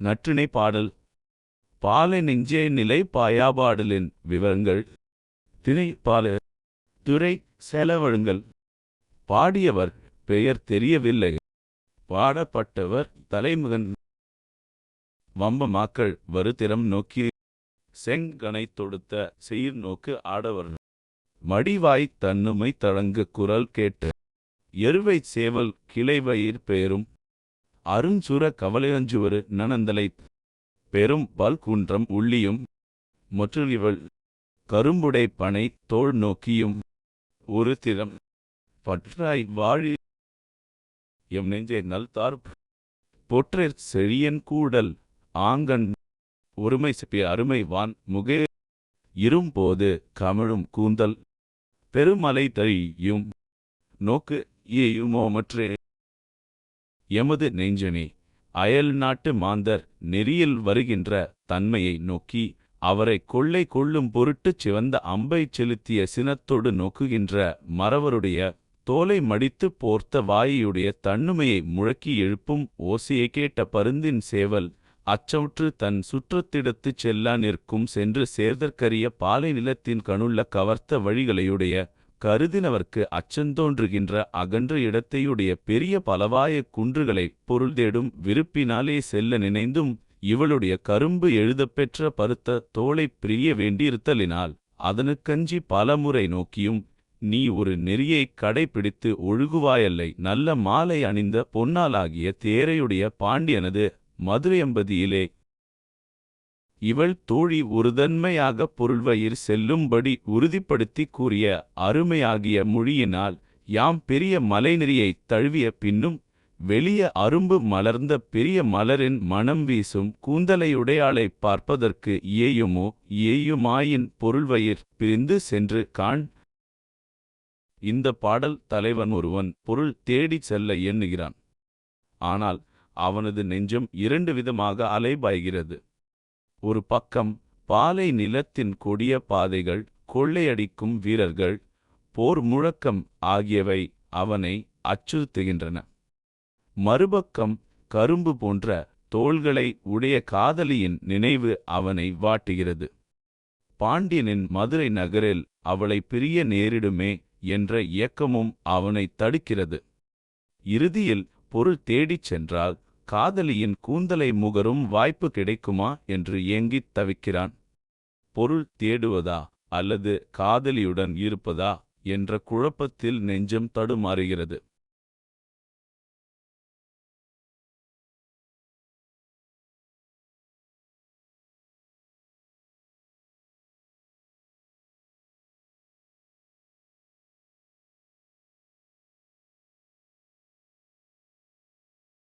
நற்றிணை பாடல். பாலை நெஞ்சே நிலை பாயாபாடலின் விவரங்கள். திணை பால. துறை செலவழுங்கள் பாடியவர் பெயர் தெரியவில்லை. பாடப்பட்டவர் தலைமுகன். வம்பமாக்கள் வருத்திரம் நோக்கி. செங்கனை தொடுத்த செயிர் நோக்கு ஆடவர். மடிவாய் தன்னுமை தழங்கு குரல் கேட்டு. எருவை சேவல் கிளைவயிர் பெயரும் அருஞ்சுர கவலையஞ்சுவரு நனந்தலை. பெரும் பல்குன்றம் உள்ளியும் மொற்றிவள். கரும்புடை பனை தோள் நோக்கியும் ஒரு திறம். பற்றாய் வாழி. எம் நெஞ்சே நல்தார் பொற்றிற் செழியன் கூடல் ஆங்கண். ஒருமை செப்பி அருமை வான் முகே. இரும்போது கமழும் கூந்தல். பெருமலை தழியும். நோக்கு ஏயுமோமற்றே எமது நெஞ்சனி அயல் நாட்டு மாந்தர் நெறியில் வருகின்ற தன்மையை நோக்கி அவரை கொள்ளை கொள்ளும் பொருட்டுச் சிவந்த அம்பைச் செலுத்திய சினத்தொடு நோக்குகின்ற மறவருடைய தோலை மடித்து போர்த்த வாயுடைய தன்னுமையை முழக்கி எழுப்பும் ஓசையை கேட்ட பருந்தின் சேவல் அச்சமுற்று தன் சுற்றத்திடத்துச் செல்லா நிற்கும் சென்று சேர்தற்கரிய பாலை நிலத்தின் கணுள்ள கவர்த்த வழிகளையுடைய கருதினவர்க்கு அச்சந்தோன்றுகின்ற அகன்ற இடத்தையுடைய பெரிய பலவாய குன்றுகளைப் பொருள் தேடும் விருப்பினாலே செல்ல நினைந்தும் இவளுடைய கரும்பு எழுதப்பெற்ற பருத்த தோளைப் பிரிய வேண்டியிருத்தலினால் அதனுக்கஞ்சி பலமுறை நோக்கியும் நீ ஒரு நெறியைக் கடைபிடித்து ஒழுகுவாயல்லை. நல்ல மாலை அணிந்த பொன்னாலாகிய தேரையுடைய பாண்டியனது மதுரையம்பதியிலே இவள் தோழி ஒருதன்மையாக பொருள்வயிர் செல்லும்படி உறுதிப்படுத்தி கூறிய அருமையாகிய மொழியினால் யாம் பெரிய மலைநெறியைத் தழுவிய பின்னும் வெளிய அரும்பு மலர்ந்த பெரிய மலரின் மணம் வீசும் கூந்தலையுடையாளைப் பார்ப்பதற்கு இயையுமோ இயையுமாயின் பொருள்வயிர் பிரிந்து சென்று காண். இந்த பாடல் தலைவன் ஒருவன் பொருள் தேடிச் செல்ல எண்ணுகிறான். ஆனால் அவனது நெஞ்சம் இரண்டு விதமாக அலைபாய்கிறது. ஒரு பக்கம் பாலை நிலத்தின் கொடிய பாதைகள் கொள்ளையடிக்கும் வீரர்கள் போர் முழக்கம் ஆகியவை அவனை அச்சுறுத்துகின்றன. மறுபக்கம் கரும்பு போன்ற தோள்களை உடைய காதலியின் நினைவு அவனை வாட்டுகிறது. பாண்டியனின் மதுரை நகரில் அவளை பிரிய நேரிடுமே என்ற இயக்கமும் அவனை தடுக்கிறது. இறுதியில் பொருள் தேடிச் சென்றால் காதலியின் கூந்தலை முகரும் வாய்ப்பு கிடைக்குமா என்று ஏங்கித் தவிக்கிறான். பொருள் தேடுவதா அல்லது காதலியுடன் இருப்பதா என்ற குழப்பத்தில் நெஞ்சம் தடுமாறுகிறது.